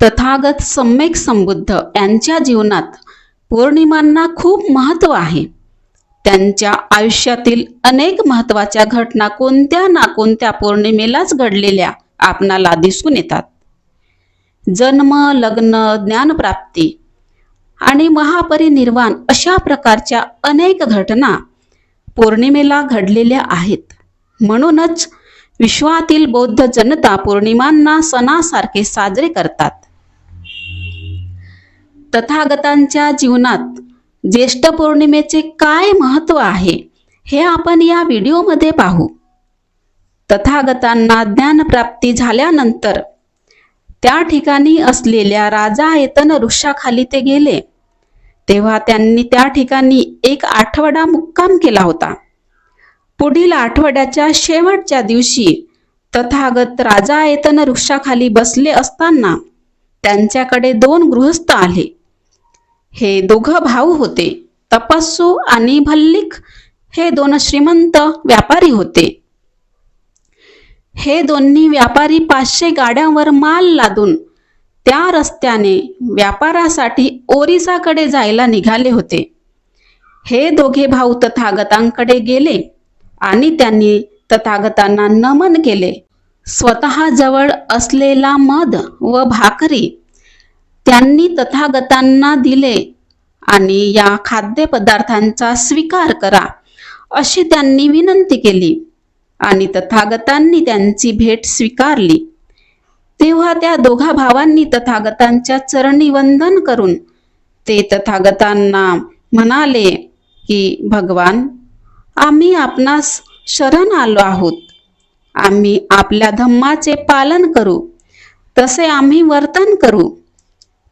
तथागत सम्यक संबुद्ध यांच्या जीवनात पौर्णिमांना खूप महत्त्व आहे. त्यांच्या आयुष्यातील अनेक महत्त्वाच्या घटना कोणत्या ना कोणत्या पौर्णिमेलाच घडलेल्या आपणाला दिसून येतात. जन्म लग्न ज्ञानप्राप्ती आणि महापरिनिर्वाण अशा प्रकारच्या अनेक घटना पौर्णिमेला घडलेल्या आहेत. म्हणूनच विश्वातील बौद्ध जनता पौर्णिमांना सणासारखे साजरे करतात. तथागतांच्या जीवनात ज्येष्ठ पौर्णिमेचे काय महत्त्व आहे हे आपण या व्हिडिओमध्ये पाहू. तथागतांना ज्ञानप्राप्ती झाल्यानंतर त्या ठिकाणी असलेल्या राजा येतन वृक्षाखाली ते गेले. तेव्हा त्यांनी त्या ठिकाणी एक आठवडा मुक्काम केला होता. पुढील आठवड्याच्या शेवटच्या दिवशी तथागत राजा येतन वृक्षाखाली बसले असताना त्यांच्याकडे दोन गृहस्थ आले. हे दोघं भाऊ होते. तपस्सू आणि भल्लिक हे दोन श्रीमंत व्यापारी होते. हे दोन्ही व्यापारी पाचशे गाड्यांवर माल लादून त्या रस्त्याने व्यापारासाठी ओरिसाकडे जायला निघाले होते. हे दोघे भाऊ तथागतांकडे गेले आणि त्यांनी तथागतांना नमन केले. स्वतःजवळ असलेला मध व भाकरी त्यांनी तथागतांना दिले आणि या खाद्यपदार्थांचा स्वीकार करा अशी त्यांनी विनंती केली. आणि तथागतांनी त्यांची भेट स्वीकारली. तेव्हा त्या दोघा भावांनी तथागतांच्या चरणी वंदन करून ते तथागतांना म्हणाले की भगवान आम्ही आपणास शरण आलो आहोत. आम्ही आपल्या धम्माचे पालन करू. तसे आम्ही वर्तन करू.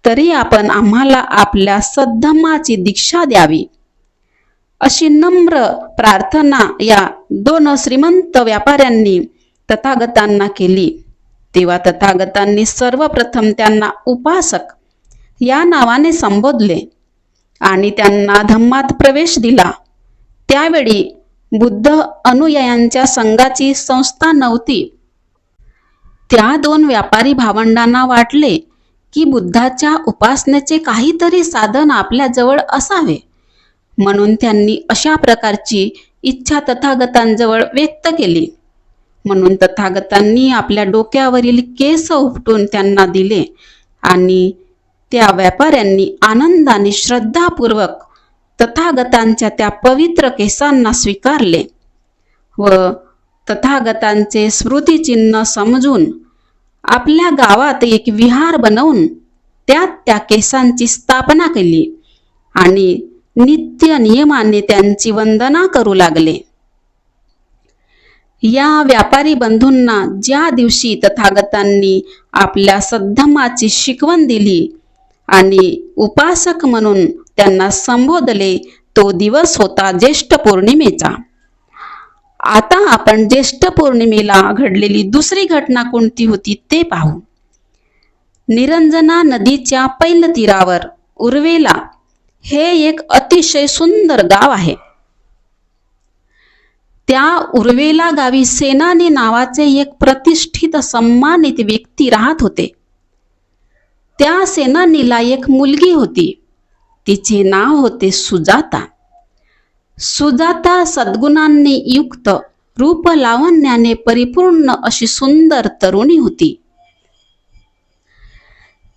तरी आपण आम्हाला आपल्या सद्धम्माची दीक्षा द्यावी. अशी नम्र प्रार्थना या दोन श्रीमंत व्यापाऱ्यांनी तथागतांना केली. तेव्हा तथागतांनी सर्वप्रथम त्यांना उपासक या नावाने संबोधले आणि त्यांना धम्मात प्रवेश दिला. त्यावेळी बुद्ध अनुयायांच्या संघाची संस्था नव्हती. त्या दोन व्यापारी भावंडांना वाटले की बुद्धाच्या उपासनेचे काहीतरी साधन आपल्याजवळ असावे. म्हणून त्यांनी अशा प्रकारची इच्छा तथागतांजवळ व्यक्त केली. म्हणून तथागतांनी आपल्या डोक्यावरील केस उपटून त्यांना दिले आणि त्या व्यापाऱ्यांनी आनंदाने श्रद्धापूर्वक तथागतांच्या त्या पवित्र केसांना स्वीकारले व तथागतांचे स्मृतिचिन्ह समजून आपल्या गावात एक विहार बनवून त्यात त्या केसांची स्थापना केली आणि नित्य नियमाने त्यांची वंदना करू लागले. या व्यापारी बंधूंना ज्या दिवशी तथागतांनी आपल्या सद्धमाची शिकवण दिली आणि उपासक म्हणून त्यांना संबोधले तो दिवस होता ज्येष्ठ पौर्णिमेचा. आता आपण ज्येष्ठ पौर्णिमेला घडलेली दुसरी घटना कोणती होती ते पाहू. निरंजना नदीच्या पैल तीरावर उर्वेला हे एक अतिशय सुंदर गाव आहे. त्या उर्वेला गावी सेनानी नावाचे एक प्रतिष्ठित सन्मानित व्यक्ती राहत होते. त्या सेनानीला एक मुलगी होती. तिचे नाव होते सुजाता. सुजाता सद्गुणांनी युक्त रूप लावण्याने परिपूर्ण अशी सुंदर तरुणी होती.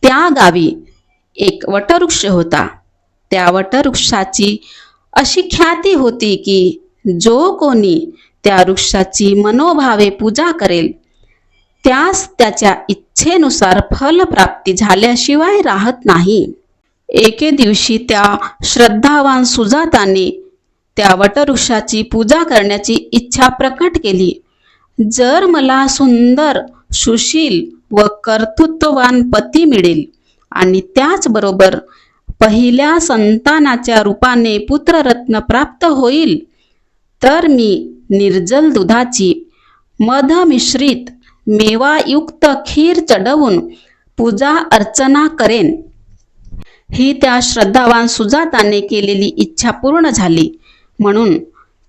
त्या गावी एक वटवृक्ष होता. त्या वटवृक्षाची अशी ख्याती होती की जो कोणी त्या वृक्षाची मनोभावे पूजा करेल त्यास त्याच्या इच्छेनुसार फलप्राप्ती झाल्याशिवाय राहत नाही. एके दिवशी त्या श्रद्धावान सुजाताने त्या वटवृक्षाची पूजा करण्याची इच्छा प्रकट केली. जर मला सुंदर सुशील व कर्तृत्ववान पती मिळेल आणि त्याचबरोबर पहिल्या संतानाच्या रूपाने पुत्ररत्न प्राप्त होईल तर मी निर्जल दुधाची मध मिश्रित मेवायुक्त खीर चढवून पूजा अर्चना करेन. ही त्या श्रद्धावान सुजाताने केलेली इच्छा पूर्ण झाली. म्हणून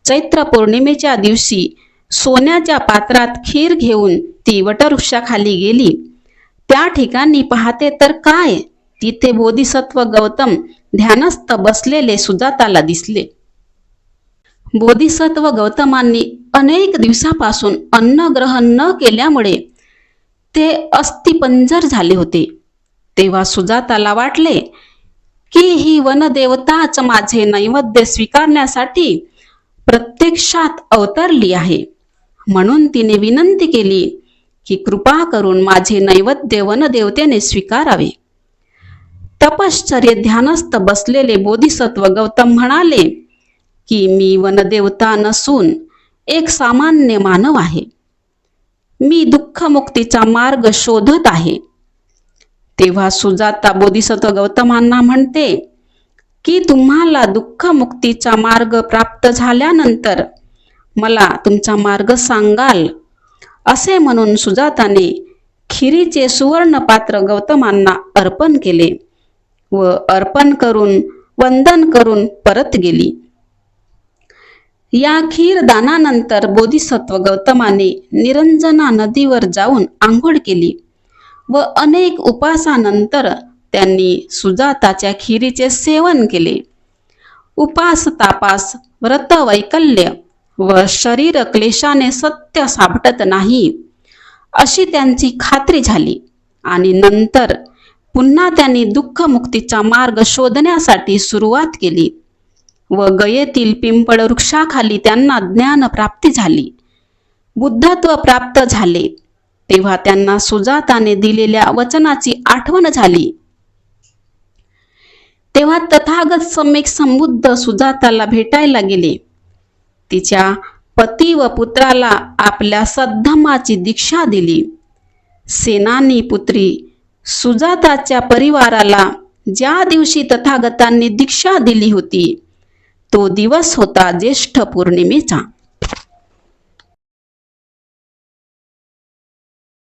चैत्र पौर्णिमेच्या दिवशी सोन्याच्या पात्रात खीर घेऊन ती वटवृक्षाखाली गेली. त्या ठिकाणी पाहते तर काय? तिथे बोधिसत्व गौतम ध्यानस्थ बसलेले सुजाताला दिसले. बोधिसत्व गौतमांनी अनेक दिवसापासून अन्न ग्रहण न केल्यामुळे ते अस्थिपंजर झाले होते. तेव्हा सुजाताला वाटले की ही वनदेवताच माझे नैवेद्य स्वीकारण्यासाठी प्रत्यक्षात अवतरली आहे. म्हणून तिने विनंती केली की कृपा करून माझे नैवेद्य वनदेवतेने स्वीकारावे. तपश्चर्य ध्यानस्थ बसलेले बोधिसत्व गौतम म्हणाले की मी वनदेवता नसून एक सामान्य मानव आहे. मी दुःखमुक्तीचा मार्ग शोधत आहे. तेव्हा सुजाता बोधिसत्व गौतमांना म्हणते की तुम्हाला दुःखमुक्तीचा मार्ग प्राप्त झाल्यानंतर मला तुमचा मार्ग सांगाल. असे म्हणून सुजाताने खिरीचे सुवर्ण पात्र गौतमांना अर्पण केले व अर्पण करून वंदन करून परत गेली. या खीर दानानंतर बोधिसत्व गौतमाने निरंजना नदीवर जाऊन आंघोळ केली. व अनेक उपासानंतर त्यांनी सुजाताच्या खिरीचे सेवन केले. उपास तापास व्रत वैकल्य व शरीर क्लेशाने सत्य सापटत नाही अशी त्यांची खात्री झाली. आणि नंतर पुन्हा त्यांनी दुःखमुक्तीचा मार्ग शोधण्यासाठी सुरुवात केली व गयेतील पिंपळ वृक्षाखाली त्यांना ज्ञान प्राप्ती झाली. बुद्धत्व प्राप्त झाले. तेव्हा त्यांना सुजाताने दिलेल्या वचनाची आठवण झाली. तेव्हा तथागत सम्यक संबुद्ध सुजाताला भेटायला गेले. तिच्या पती व पुत्राला आपल्या सद्धमाची दीक्षा दिली. सेनानी पुत्री सुजाताच्या परिवाराला ज्या दिवशी तथागतांनी दीक्षा दिली होती तो दिवस होता ज्येष्ठ पौर्णिमेचा.